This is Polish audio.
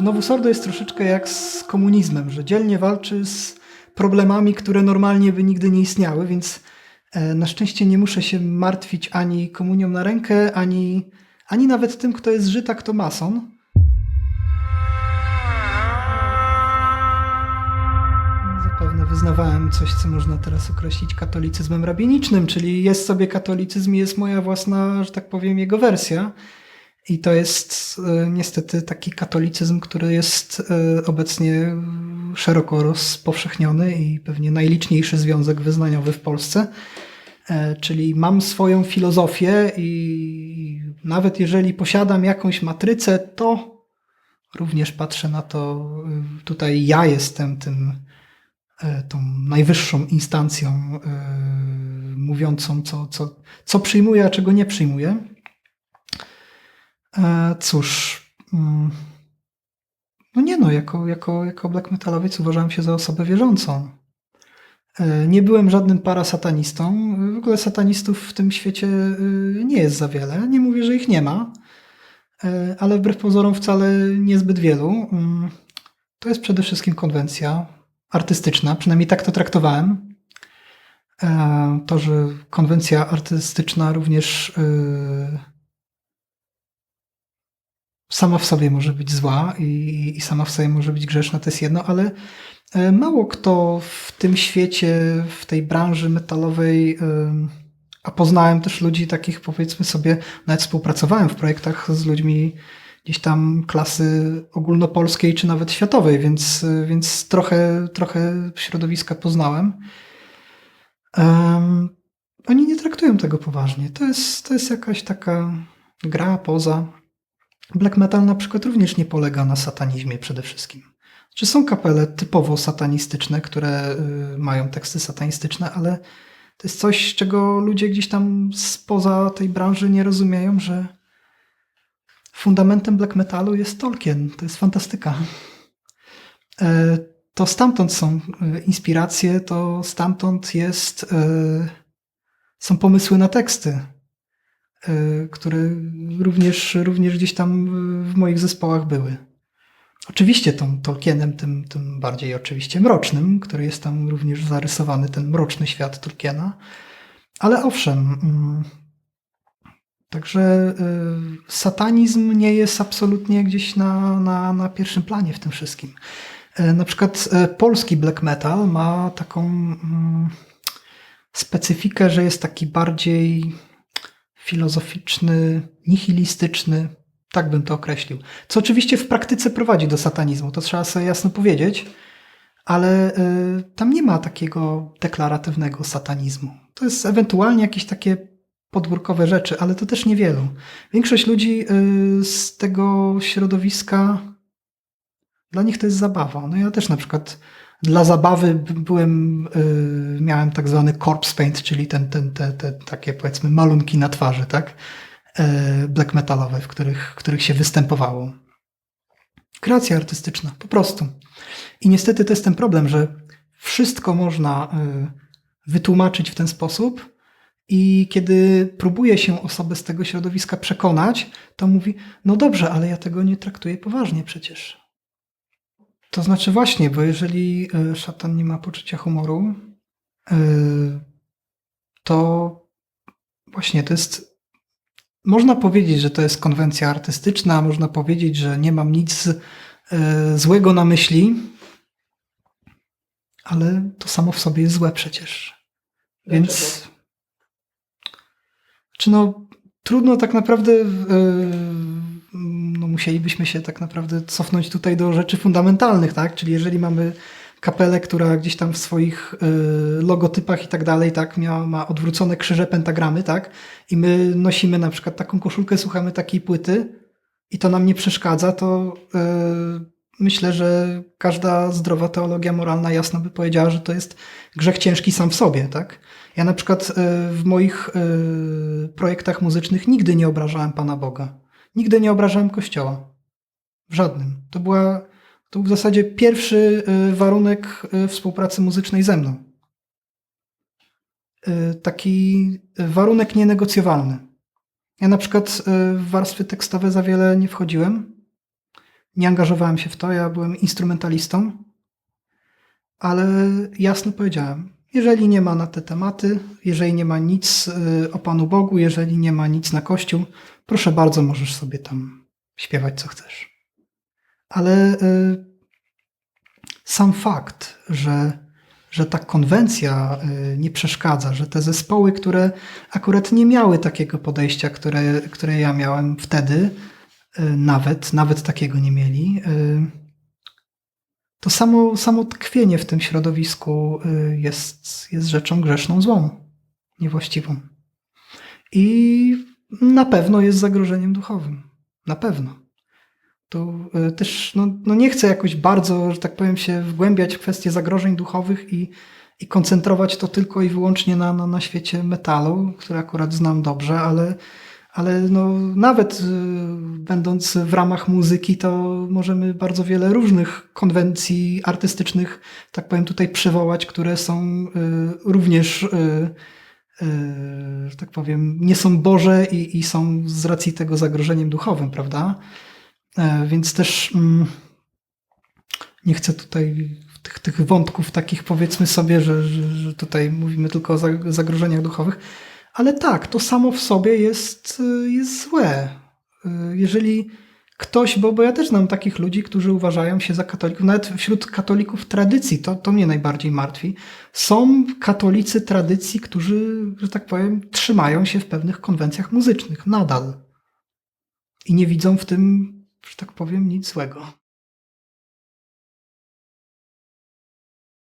w Nowus Ordo jest troszeczkę jak z komunizmem, że dzielnie walczy z problemami, które normalnie by nigdy nie istniały, więc e, na szczęście nie muszę się martwić ani komunią na rękę, ani, ani nawet tym, kto jest Żyda, kto mason. Zapewne wyznawałem coś, co można teraz określić katolicyzmem rabinicznym, czyli jest sobie katolicyzm i jest moja własna, że tak powiem, jego wersja. I to jest e, niestety taki katolicyzm, który jest e, obecnie szeroko rozpowszechniony i pewnie najliczniejszy związek wyznaniowy w Polsce. E, Czyli mam swoją filozofię i nawet jeżeli posiadam jakąś matrycę, to również patrzę na to, tutaj ja jestem tym, tą najwyższą instancją mówiącą, co, co, co przyjmuję, a czego nie przyjmuję. E, Cóż, mm, no nie no, jako, jako, jako black metalowiec uważałem się za osobę wierzącą. E, Nie byłem żadnym parasatanistą. W ogóle satanistów w tym świecie y, nie jest za wiele. Nie mówię, że ich nie ma, e, ale wbrew pozorom wcale niezbyt wielu. Mm, To jest przede wszystkim konwencja artystyczna, przynajmniej tak to traktowałem. E, To, że konwencja artystyczna również y, sama w sobie może być zła i, i sama w sobie może być grzeszna, to jest jedno, ale e, mało kto w tym świecie, w tej branży metalowej, a poznałem też ludzi takich, powiedzmy sobie, nawet współpracowałem w projektach z ludźmi gdzieś tam klasy ogólnopolskiej czy nawet światowej, więc, więc trochę, trochę środowiska poznałem. Em, oni nie traktują tego poważnie. To jest, to jest jakaś taka gra poza. Black metal na przykład również nie polega na satanizmie przede wszystkim. Czy są kapele typowo satanistyczne, które y, mają teksty satanistyczne, ale to jest coś, czego ludzie gdzieś tam spoza tej branży nie rozumieją, że fundamentem black metalu jest Tolkien. To jest fantastyka. E, To stamtąd są y, inspiracje, to stamtąd jest, y, są pomysły na teksty które również, również gdzieś tam w moich zespołach były. Oczywiście tą Tolkienem, tym, tym bardziej oczywiście mrocznym, który jest tam również zarysowany, ten mroczny świat Tolkiena. Ale owszem, mm, także y, satanizm nie jest absolutnie gdzieś na, na, na pierwszym planie w tym wszystkim. E, Na przykład e, polski black metal ma taką mm, specyfikę, że jest taki bardziej filozoficzny, nihilistyczny, tak bym to określił. Co oczywiście w praktyce prowadzi do satanizmu, to trzeba sobie jasno powiedzieć, ale y, tam nie ma takiego deklaratywnego satanizmu. To jest ewentualnie jakieś takie podwórkowe rzeczy, ale to też niewielu. Większość ludzi y, z tego środowiska, dla nich to jest zabawa. No ja też na przykład dla zabawy byłem, y, miałem tak zwany corpse paint, czyli ten, ten, te, te takie powiedzmy malunki na twarzy, tak? E, Black metalowe, w których, w których się występowało. Kreacja artystyczna, po prostu. I niestety to jest ten problem, że wszystko można y, wytłumaczyć w ten sposób i kiedy próbuje się osobę z tego środowiska przekonać, to mówi, no dobrze, ale ja tego nie traktuję poważnie przecież. To znaczy właśnie, bo jeżeli y, szatan nie ma poczucia humoru, y, to właśnie to jest. Można powiedzieć, że to jest konwencja artystyczna, można powiedzieć, że nie mam nic y, złego na myśli, ale to samo w sobie jest złe przecież. Więc. Czy no, trudno tak naprawdę. Musielibyśmy się tak naprawdę cofnąć tutaj do rzeczy fundamentalnych, tak? Czyli jeżeli mamy kapelę, która gdzieś tam w swoich y, logotypach i tak dalej, tak, ma, ma odwrócone krzyże, pentagramy, tak? I my nosimy na przykład taką koszulkę, słuchamy takiej płyty i to nam nie przeszkadza, to y, myślę, że każda zdrowa teologia moralna jasno by powiedziała, że to jest grzech ciężki sam w sobie, tak? Ja na przykład y, w moich projektach muzycznych nigdy nie obrażałem Pana Boga. Nigdy nie obrażałem Kościoła. W żadnym. To była to był w zasadzie pierwszy y, warunek y, współpracy muzycznej ze mną. Y, Taki warunek nienegocjowalny. Ja na przykład w warstwy tekstowe za wiele nie wchodziłem. nie angażowałem się w to, ja byłem instrumentalistą, ale jasno powiedziałem, jeżeli nie ma na te tematy, jeżeli nie ma nic y, o Panu Bogu, jeżeli nie ma nic na Kościół, proszę bardzo, możesz sobie tam śpiewać co chcesz. Ale y, sam fakt, że, że ta konwencja y, nie przeszkadza, że te zespoły, które akurat nie miały takiego podejścia, które, które ja miałem wtedy, nawet, nawet takiego nie mieli, to samo, samo tkwienie w tym środowisku y, jest, jest rzeczą grzeszną, złą, niewłaściwą. I na pewno jest zagrożeniem duchowym. Na pewno. Tu y, też no, no nie chcę jakoś bardzo, że tak powiem, się wgłębiać w kwestie zagrożeń duchowych i, i koncentrować to tylko i wyłącznie na, na, na świecie metalu, który akurat znam dobrze, ale, ale no, nawet y, będąc w ramach muzyki, to możemy bardzo wiele różnych konwencji artystycznych, tak powiem, tutaj przywołać, które są y, również, y, y, tak powiem, nie są Boże i, i są z racji tego zagrożeniem duchowym, prawda? E, Więc też mm, nie chcę tutaj tych, tych wątków takich powiedzmy sobie, że, że, że tutaj mówimy tylko o zag- zagrożeniach duchowych, ale tak, to samo w sobie jest, jest złe. Y, Jeżeli ktoś, bo, bo ja też znam takich ludzi, którzy uważają się za katolików, nawet wśród katolików tradycji, to, to mnie najbardziej martwi. Są katolicy tradycji, którzy, że tak powiem, trzymają się w pewnych konwencjach muzycznych nadal. I nie widzą w tym, że tak powiem, nic złego.